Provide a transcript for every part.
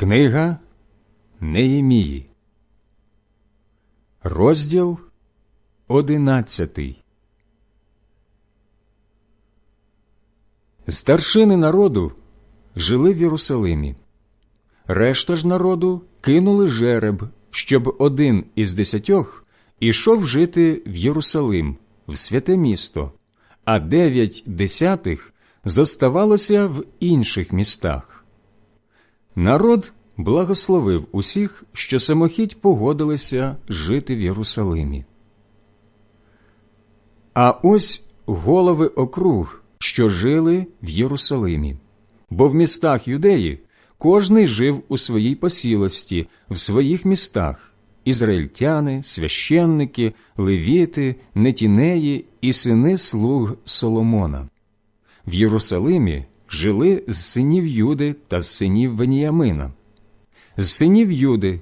Книга Неємії, розділ одинадцятий. Старшини народу жили в Єрусалимі. Решта ж народу кинули жереб, щоб один із десятьох ішов жити в Єрусалим, в святе місто, а дев'ять десятих зоставалося в інших містах. Народ благословив усіх, що самохідь погодилися жити в Єрусалимі. А ось голови округ, що жили в Єрусалимі, бо в містах юдеї кожний жив у своїй посілості, в своїх містах ізраїльтяни, священники, левіти, нетінеї і сини слуг Соломона. В Єрусалимі жили з синів Юди та з синів Веніямина. З синів Юди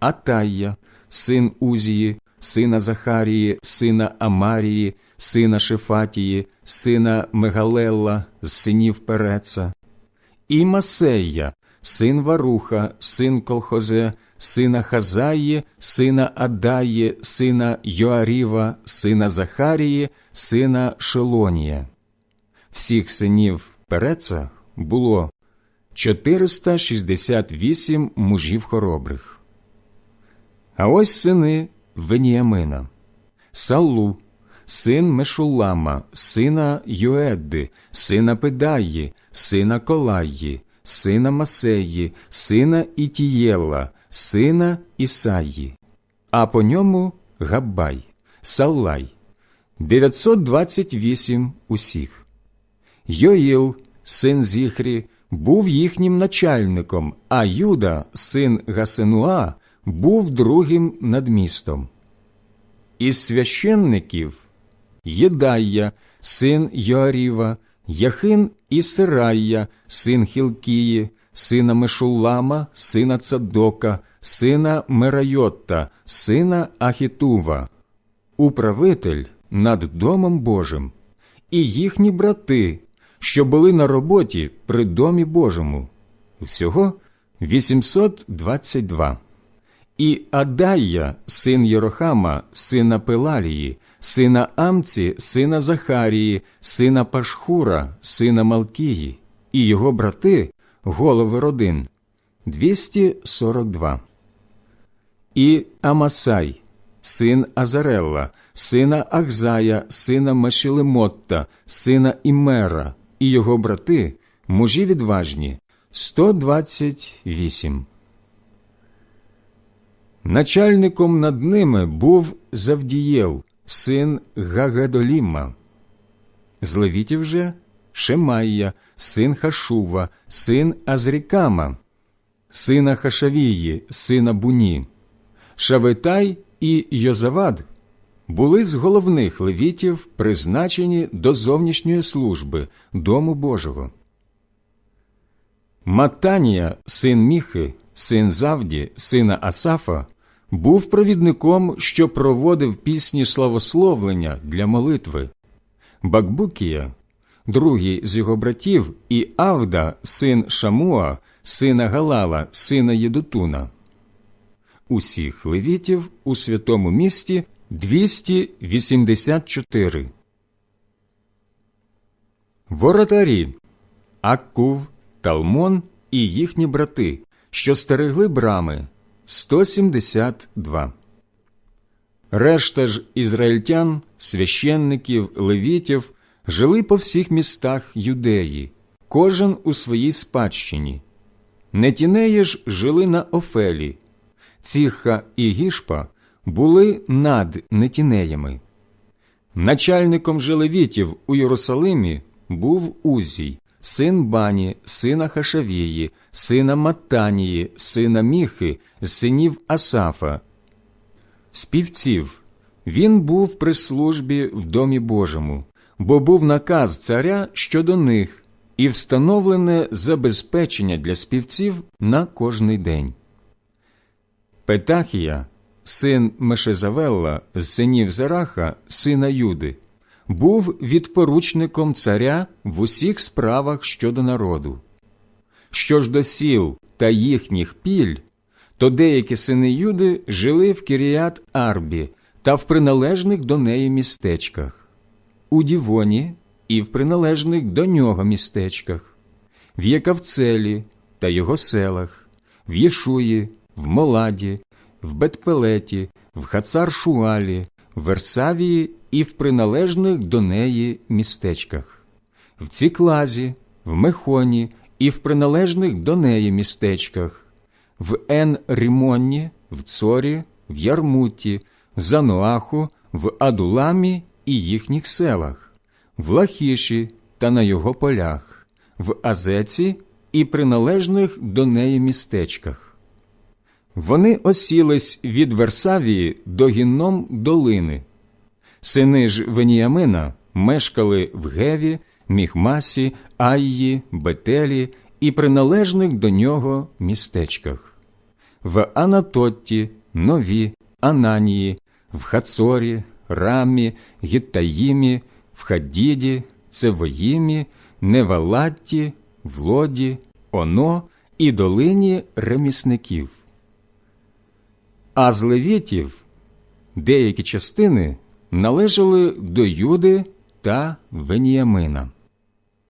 Атайя, син Узії, сина Захарії, сина Амарії, сина Шефатії, сина Мегалелла, з синів Переца, і Масея, син Варуха, син Колхозе, сина Хазаї, сина Адаї, сина Йоаріва, сина Захарії, сина Шелонія. Всіх синів Переца було 468 мужів хоробрих. А ось сини Веніамина, Саллу, син Мешулама, сина Юедди, сина Педаї, сина Колаї, сина Масеї, сина Ітієла, сина Ісаї, а по ньому Габбай, Саллай, 928 усіх. Йоїл, син Зіхрі, був їхнім начальником, а Юда, син Гасенуа, був другим над містом. Із священників Єдайя, син Йоаріва, Яхин і Сирайя, син Хілкії, сина Мешулама, сина Цадока, сина Мерайотта, сина Ахітува, управитель над Домом Божим, і їхні брати, що були на роботі при Домі Божому, всього 822. І Адайя, син Єрохама, сина Пелалії, сина Амці, сина Захарії, сина Пашхура, сина Малкії, і його брати, голови родин 242. І Амасай, син Азарелла, сина Ахзая, сина Машілемотта, сина Імера, і його брати, мужі відважні 128. Начальником над ними був Завдієл, син Гагадоліма. З левітів же Шемайя, син Хашува, син Азрікама, сина Хашавії, сина Буні, Шаветай і Йозавад були з головних левітів призначені до зовнішньої служби Дому Божого. Матанія, син Міхи, син Завді, сина Асафа, був провідником, що проводив пісні славословлення для молитви. Бакбукія, другий з його братів, і Авда, син Шамуа, сина Галала, сина Єдутуна. Усіх левітів у святому місті 284. Воротарі Аккув, Талмон і їхні брати, що стерегли брами 172. Решта ж ізраїльтян, священників, левітів жили по всіх містах юдеї, кожен у своїй спадщині. Нетінеї ж жили на Офелі, Ціха і Гішпа були над нетінеями. Начальником же левітів у Єрусалимі був Узій, син Бані, сина Хашавії, сина Матанії, сина Міхи, синів Асафа. Співців він був при службі в Домі Божому, бо був наказ царя щодо них і встановлене забезпечення для співців на кожний день. Петахія, син Мешезавелла, з синів Зераха, сина Юди, був відпоручником царя в усіх справах щодо народу. Що ж до сіл та їхніх піль, то деякі сини Юди жили в Кіріат Арбі та в приналежних до неї містечках, у Дівоні і в приналежних до нього містечках, в Якавцелі та його селах, в Єшуї, в Моладі, в Бетпелеті, в Хацар-Шуалі, в Версавії і в приналежних до неї містечках, в Ціклазі, в Мехоні і в приналежних до неї містечках, в Ен-Рімонні, в Цорі, в Ярмуті, в Зануаху, в Адуламі і їхніх селах, в Лахіші та на його полях, в Азеці і приналежних до неї містечках. Вони осілись від Версавії до гінном долини. Сини ж Веніямина мешкали в Геві, Міхмасі, Айї, Бетелі і приналежних до нього містечках, в Анатотті, Нові, Ананії, в Хацорі, Рамі, Гіттаїмі, в Хадіді, Цевоїмі, Невалатті, Влоді, Оно і долині ремісників. А з левітів деякі частини належали до Юди та Веніямина.